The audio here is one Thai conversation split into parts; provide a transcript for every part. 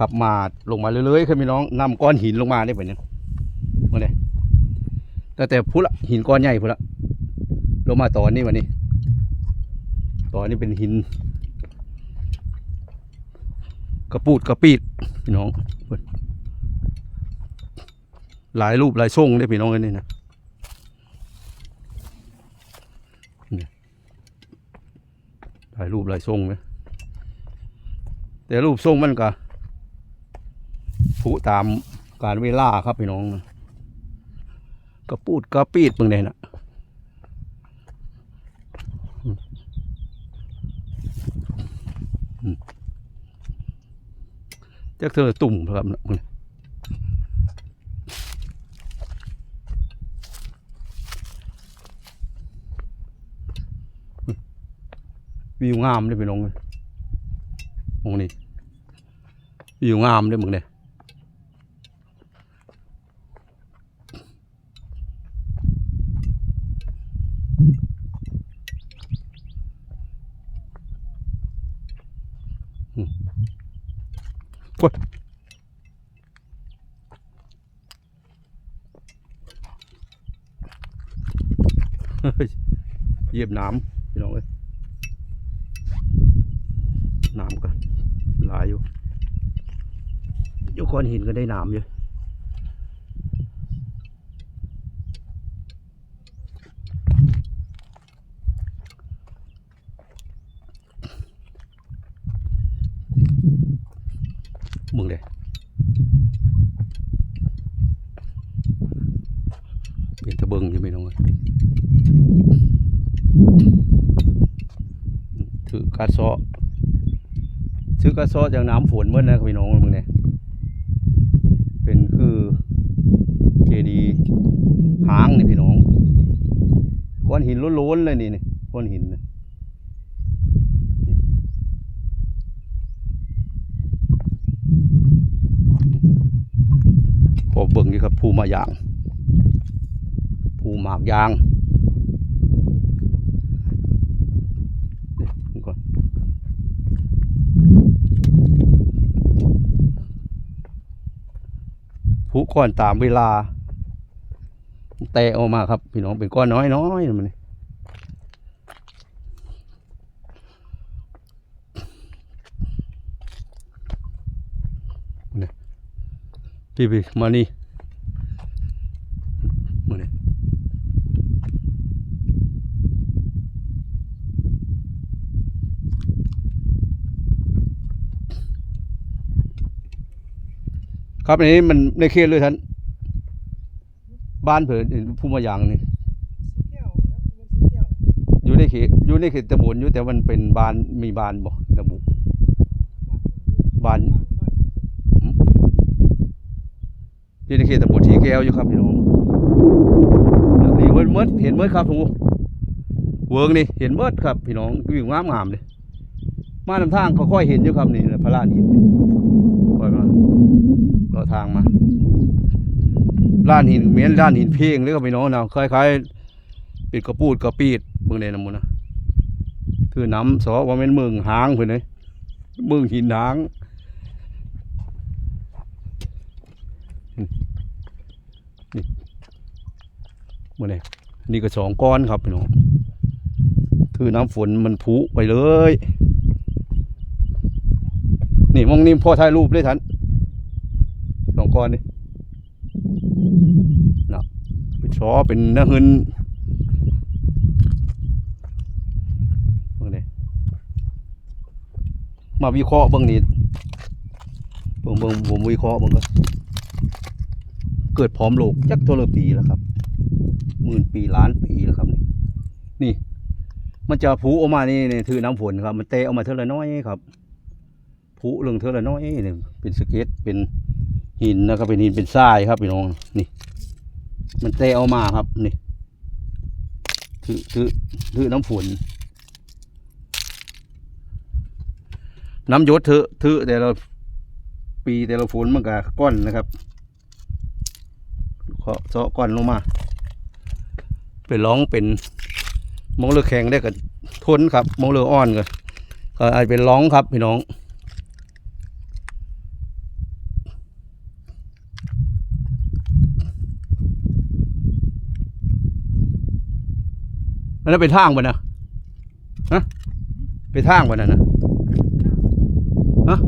ขับมาลงมาเรื่อยๆครับพี่น้องนำก้อนหินลงมาได้ปะเนี่ยมาเลยแต่แต่พุละหินก้อนใหญ่พุละลงมาตอนนี้วันนี้ตอนนี้เป็นหิน กระปูดกระปีดพี่น้องหลายรูปหลายทรงได้พี่น้องเลยนี่นะนี่หลายรูปหลายทรงไหมแต่รูปทรงมันก็ ผูตามการเวลาครับพี่น้องกระปูดกระปีดเบิ่งได้นะอืมอืมจักเธอตุ่มครับนะมึงวิวงามเลยพี่น้องมองนี่วิวงามเลยมึงเนี่ย กดเยเหยียบน้ำพี่น้องเอ้ยน้ำก็หลายอยู่อยู่ก้อนหินก็ได้น้ำอยู่ มึงเลยเป็นตะเบิงยู่พี่น้องเอ้ยถือกระเซซื้อกระเซจากน้ำฝนเมื่อนะพี่น้องมึงเนี่ยเป็นคือเจดีหางนี่พี่น้องก้อนหินล้วนๆเลยนี่นี่ก้อนหินนะ พอเบิ่งนี่ครับภูมายางภูหมากยางผู้ก้อนตามเวลา แตะออกมาครับ พี่น้องเป็นก้อนน้อยน้อยๆมันนี่ พี่พี่มานี่มานี่ครับอันนี้มันในเขตเลยท่านบ้านเผินผู้มายางนี่สีแก้วนะมันสีแก้วอยู่ในเขตอยู่ในเขตตำบลอยู่แต่มันเป็นบ้านมีบ้านบ่ระบุบ้าน บ้าน อยู่ในเขตตำบลที่แก้วอยู่ครับพี่น้องนี่เวิร์ดเมิดเห็นเมิดครับทูเวิร์กนี่เห็นเมิดครับพี่น้องวิวงามงามๆเลยมาทำทางก็ค่อยเห็นอยู่ครับนี่พระลานหินนี่ค่อยมาเราทางมาล้านหินเหมือนล้านหินเพลงเลยครับพี่น้องนะคล้ายๆปิดกระปูดกระปีดเบิ่งในน้ำมูนะคือน้ำสอว่าเป็นเมืองหางเพื่อนเลยเมืองหินหาง นี่เมื่อไหนี่ก็สองก้อนครับพี่น้องคือน้ำฝนมันผุไปเลย นี่มองนี่พ่อถ่ายรูปเลยทันสองก้อนนี่นะเป็นชอเป็นเนื้อหึนเบิ่งนี่มาวิเคราะห์เบิ่งนี่เบิ่งเบิ่งผมวิเคราะห์เบิ่งก็ เกิดพร้อมโลกจักเท่าไรปีแล้วครับหมื่นปีล้านปีแล้วครับนี่นี่ มันจะผูออกมานี่นี่ถือน้ำฝนครับ มันเตะออกมาเท่าไรน้อยครับผูเรื่องเท่าไรน้อยนี่เป็นสเก็ตเป็นหินนะครับเป็นหินเป็นทรายครับพี่น้องนี่ มันเตะออกมาครับนี่ถือถือถือน้ำฝนน้ำยศเถอะถือแต่ละปีแต่ละฝนมันก็ก้อนนะครับ ก็เจาะก่อนลงมา ไปร้องเป็นมองเลือแข็งได้กับทนครับมองเลืออ่อนก็ก็อาจเป็นร้องครับพี่น้องอันนั้นเป็นทางบ่นะฮะเป็นทางบ่นะนะฮะ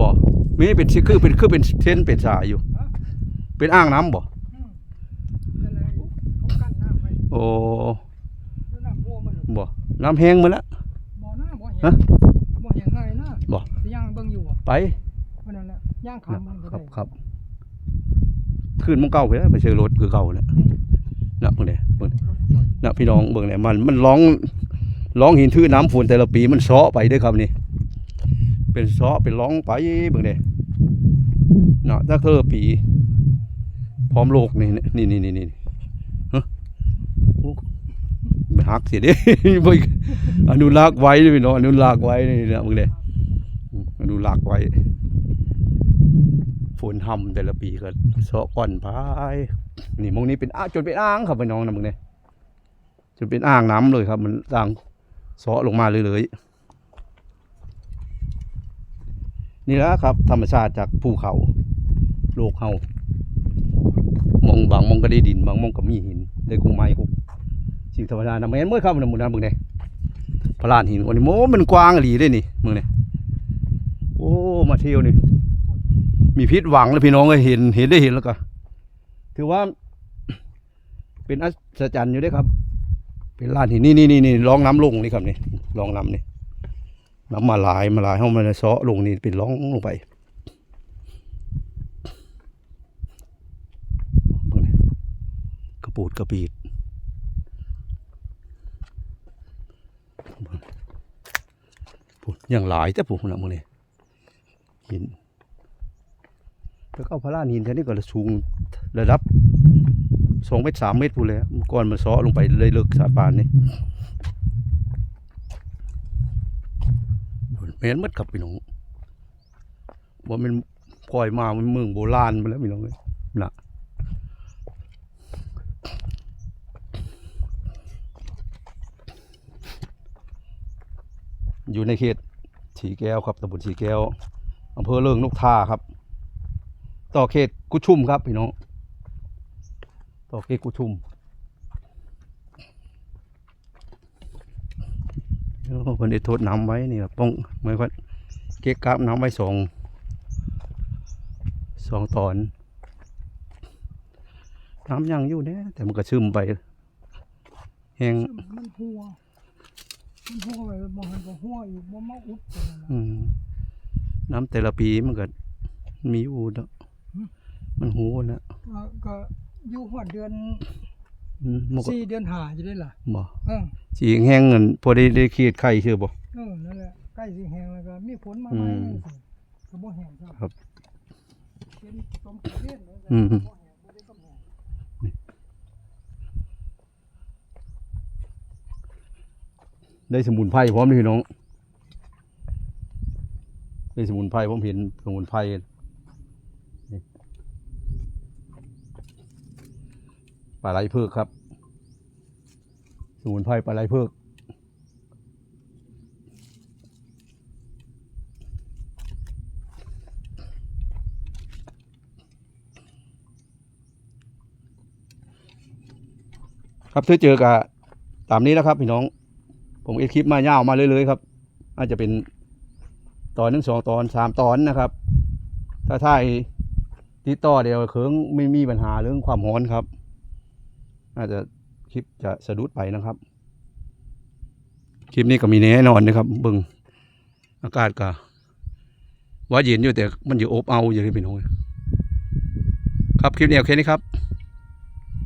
บ่มีเป็นคือเป็นคือเป็นเส้นเป็นสายอยู่ เป็นอ่างน้ำบ่อืมนั่นแหละเขากั้นน้ำไว้โอ้แล้วน้ำพัวมันบ่น้ำแห้งมาแล้วบ่อน้าบ่อแห้ฮะงบ่อแห้งง่ายนะบ่สิย่างเบิ่งอยู่บ่ไปเพราะนั่นแหละย่างขามมันก็ครัได้บครับขึ้นมงเก่าไปแล้วไปเจอรถคือเก่าแล้วนะเบิ่งเนี่ยเบิ่งนะพี่น้องเบิ่งเนี่ยมันมันร้องร้องหินทื่อน้ำฝนแต่ละปีมันเซาะไปเด้วยครับนี่เป็นเซาะเป็นร้องไปเบิ่งเนี่ยนะถ้าเธอปีพร้ อมโลกนี่นี่นี่นี่นี่ฮะโอ้ไม่หักเสียดิอนุรักษ์ไว้เลยพี่น้องอนุรักษ์ไว้นี่นะมึงเนี่ยอนุรักษ์ไว้ฝนทำแต่ละปีก็เสาะก่อนไปนี่มองนี้เป็นอ่างจนเป็นอ่างครับพี่น้องนะมึงเนี่ยจนเป็นอ่างน้ำเลยครับ มันสร้างเสาะลงมาเลยเลยๆนี่แหละครับ ธรรมชาติจากภูเขา โลกเฮา งบางมองก็ได้ดินบางมองก็มีหินได้กุ้งไม้กุ้งสิ่งธรรมดานะแม่นเมื่อครับนมึงนะมึงเนี่ยพระลานหินวันนี้โมมันกว้างอีหลีเลยนี่มึงเนี่ยโอ้มาเที่ยวนี่มีพิษหวังเลยพี่น้องก็เห็นเห็นได้เห็นแล้วก็ ถือว่า เป็นอัศจรรย์อยู่ด้วยครับ เป็นลานหินนี่นี่นี่นี่ร่องน้ำลงนี่ครับนี่ร่องน้ำนี่น้ำมาหลายมาหลายห้องมันซาะลงนี่เป็นร่องลงไปเบิ่งนี่กระ ปูดกระปีดเบิ่งพูดอย่างหลายแต่ผมนะมึงนี่หินแล้วก็เอาพระลานหินแค่นี้ก็สูงระดับสองเมตรสามเมตรพูเลยก่อนมันซาะลงไปเลยเลิกสาปานนี่เม็นมัดกับพี่น้องว่ามันปล่อยมามันเมืองโบราณไปแล้วพี่น้องเอ้ยนะ อยู่ในเขตสีแก้วครับตำบลสีแก้วอำเภอเลิงนกทาครับ ต่อเขตกุชุมครับพี่น้องต่อเขตกุชุมโอ้คนได้โทษน้ำไว้นี่ครับป้องเมือว่าเก๊กกราบน้ำไว้สองสองตอนน้ำยังอยู่เนี่ยแต่มันก็ซึมไปแห้งซึ่งมันหัว มันหัวไปบ่หันก็หัวอีกบ่มาอุดไปนั่นน่ะอืมน้ำแต่ละปีมันก็มีอยู่เนาะหืมมันหูนะก็ก็อยู่ฮอดเดือนอืมมันก็สี่เดือนห้าอยู่ได้ล่ะบ่เออสีแห้งเงินพอได้ได้ขีดไข่เชื่อบ่ เออนั่นแหละใกล้สิแห้งแล้วก็มีฝนมาอืใหม่ม จังซี่ก็บ่แห้งครับครับเป็นสมประเภทเลยอืมบ่แห้งบ่ได้กำแห้ง ได้สมุนไพรพร้อมเลยพี่น้อง ได้สมุนไพรผมเห็นสมุนไพ่ปลาไหลเพิกครับ สมุนไพรปลาไหลเพิกครับถ้าเจอกับตามนี้นะครับพี่น้อง ผมเอ็ดคลิปมาเย่าวมาเรื่อยๆครับอาจจะเป็นตอนหนึ่งสองตอนสามตอนนะครับ ถ้าถ่ายติดต่อเดียวเคิงไม่มีปัญหาเรื่องความร้อนครับ อาจจะคลิปจะสะดุดไปนะครับ คลิปนี้ก็มีแน่นอนนะครับบิ่งอากาศก็ว่าเย็นอยู่แต่มันอยู่อบเอาอยู่ที่พี่น้องครับคลิปนี้โอเคนี้ครับ